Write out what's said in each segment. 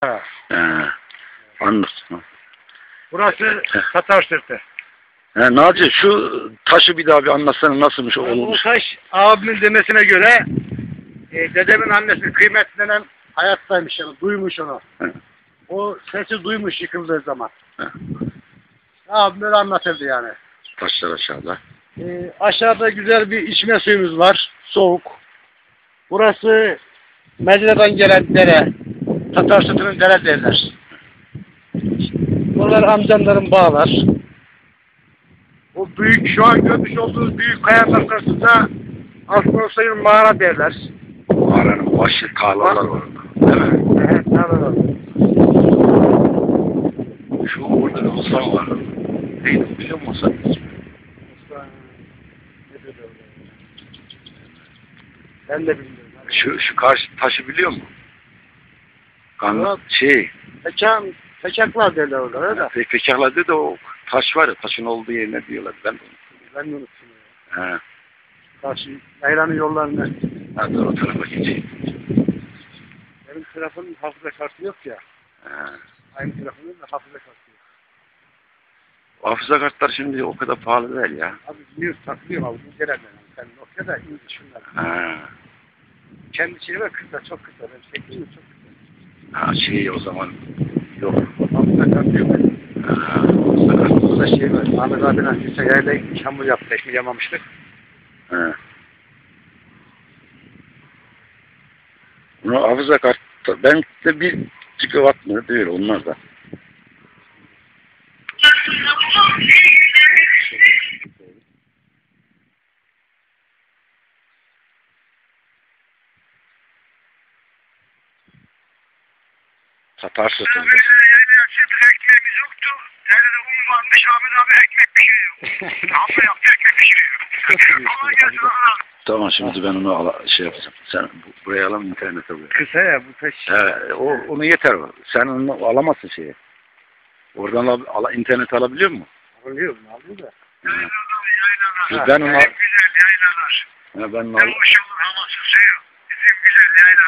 Ha. He. Anladım. Burası Tatar Sırtı. He, Naci şu taşı bir daha bir anlatsana nasılmış o Bu olmuş. taş abimin demesine göre e, dedemin annesi kıymetlenen hayattaymış yani duymuş onu. He. O sesi duymuş yıkıldığı zaman. He. Abim öyle anlatırdı yani. Taşlar aşağıda. E, aşağıda güzel bir içme suyumuz var. Soğuk. Burası Medine'den gelen dere. Tatar Sırtı'nın dere derler. Buralar amcamların bağlar. O büyük şu an görmüş olduğunuz büyük kayanın karşısında Aslan mağara derler. Mağaranın başı tarlalar var orada. Değil mi? Evet, mağaralar. Şu orada bir Hasan var. Neydi biliyor musun Hasan ismi? Ben de bilmiyorum. Şu, şu karşı taşı biliyor musun? Kan, Evet. şey, Peçak, peçaklar derler orada de. pe Pekakladı da o taş var ya, taşın olduğu yerine diyorlar. Ben de unuttum. Ben de unuttum. He. Karşı Yaylanın yollarında. Hadi o tarafa geçeyim. Benim telefonun hafıza kartı yok ya. He. Aynı telefonun da hafıza kartı yok. Hafıza kartlar şimdi o kadar pahalı değil ya. Abi biliyoruz takılıyor abi. Bu gelen. Sen Nokia'da iyi şunlar. Ha. Kendi şeyi var kısa çok kısa. Benim çektiğim çok kısa. Ha şey o zaman yok. Kartı yok. Burada şey var. Ahmet abiden Hüseyin Yayla çamur yaptı. Ekmeği yamamıştık. Bunu hafıza kartı. Ben de bir gigawatt mı değil onlar da. Tatar sütü. ekmeğimiz yoktu. Nerede un varmış Ahmet abi ekmek pişiriyor. Hamle yaptı ekmek pişiriyor. Gelsin. Tamam şimdi ben onu ala, şey yapacağım. Sen bu- buraya alalım internete koyalım. Kısa ya bu peş. He, o, onu yeter o. Sen onu alamazsın şeyi. Oradan al, ala, internet alabiliyor musun? Alıyor mu? Alıyor da. Yaylalar. Ben onu, Bizim güzel yaylalar. he, ben, onu Ne al, olur havası suyu. Bizim güzel yaylalar. Kısa.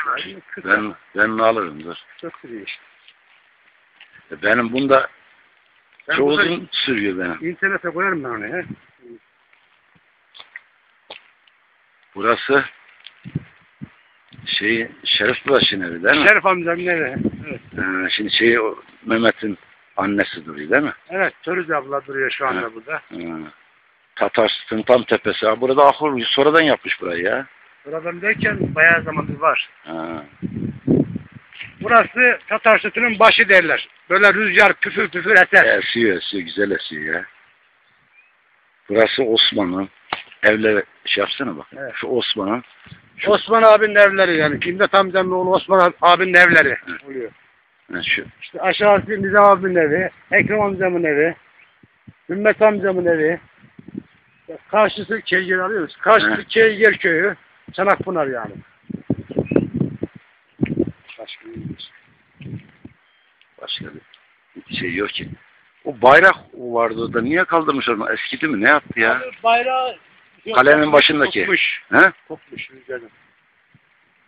Ben, ben onu alırım dur. Çok. E, Benim bunda Ben burada uzun sürüyor benim. internete koyarım ben onu he. Burası şey Şerif Bulaş'ın evi değil mi? Şerif amcam nerede? Evet. Ee, şimdi şey o Mehmet'in annesi duruyor değil mi? Evet, Törüz abla duruyor şu anda burada. Ee, Tatarsın tam tepesi. Ha, burada ahur sonradan yapmış burayı ya. Derken bayağı zamandır var. Ha. Burası Tatar sütünün başı derler. Böyle rüzgar püfür püfür eser. Esiyor esiyor güzel esiyor ya. Burası Osman'ın evleri şey yapsana bak. Evet. Şu Osman'ın şu, Osman abinin evleri yani. Kimde amcamın oğlu Osman abinin evleri Evet. oluyor. ha, şu İşte aşağısı Nizam abinin evi, Ekrem amcamın evi, Ümmet amcamın evi. Karşısı Keyger alıyoruz. Karşısı Evet. Keyger köyü, Çanakpınar yani. Başka başka bir şey yok ki. O bayrak vardı orada. Niye kaldırmışlar onu? Eskidi mi? Ne yaptı ya? Abi Bayrağı yok, Kalemin başındaki. Kopmuş. He? Kopmuş rüzgarın.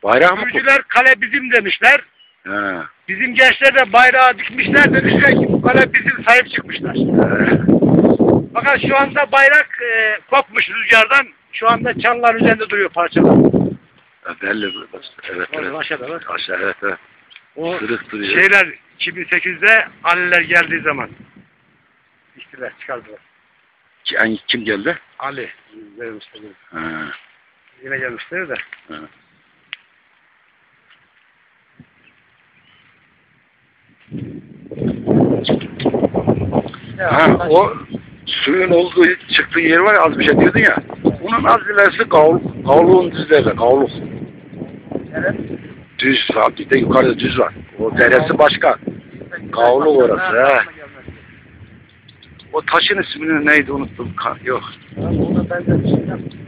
Bayrak mı? Sürücüler kale bizim demişler. He. Bizim gençler de bayrağı dikmişler demişler ki bu kale bizim sahip çıkmışlar. He. Fakat şu anda bayrak e, kopmuş rüzgardan. Şu anda çalılar üzerinde duruyor parçalar. Belli. Evet Orada evet. aşağıda bak. Aşağı evet evet. O Sırık duruyor. şeyler 2008'de Aliler geldiği zaman içtiler, çıkardılar. Ki- hangi- kim geldi? Ali. Ha. Yine gelmişler de. Ha. Ha, o suyun olduğu çıktığı yer var ya az bir şey diyordun ya. Onun az ilerisi kavluk. Kavluğun düzleri. Kavluk. Evet. Düz. ha, Bir de yukarıda düz var. O deresi başka. Kavluk orası. He. O taşın ismini neydi unuttum. Ka- Yok. Ona benzer bir şey yaptım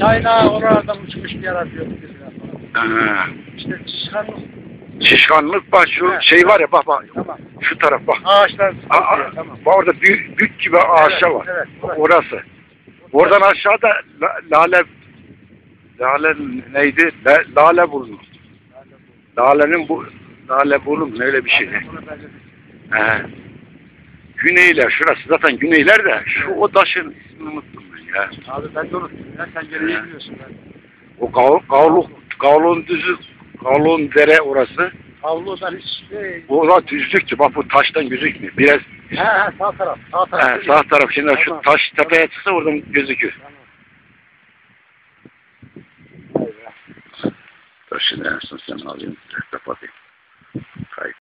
ama. Ağa oralardan uçmuş bir yaratıyor. Ha. İşte çıkanlık. Şişkanlık bak şu Evet. şey var ya bak bak. Tamam. Şu taraf bak. Ağaçlar. Aa, tamam. bak orada büyük, büyük gibi ağaçlar Evet, var. Evet. burası. Orası. Oradan aşağıda la- lale lale neydi? La- lale burnu. Lalenin bu Salep oğlum öyle bir şey. He. Güneyler şurası zaten güneyler de şu o taşın ismini unuttum ben ya. Abi ben de unuttum. Ya sen geriye biliyorsun ben. O Gav Gavluk Gavlun düzü Gavlun dere orası. Avludan hiç şey. Orada düzlüktü. Bak bu taştan gözükmüyor. Biraz He he sağ taraf. Sağ taraf. he, sağ taraf şimdi şu Tamam. taş tepeye çıksa oradan gözüküyor. Dur şimdi en son sen alayım. Kapatayım.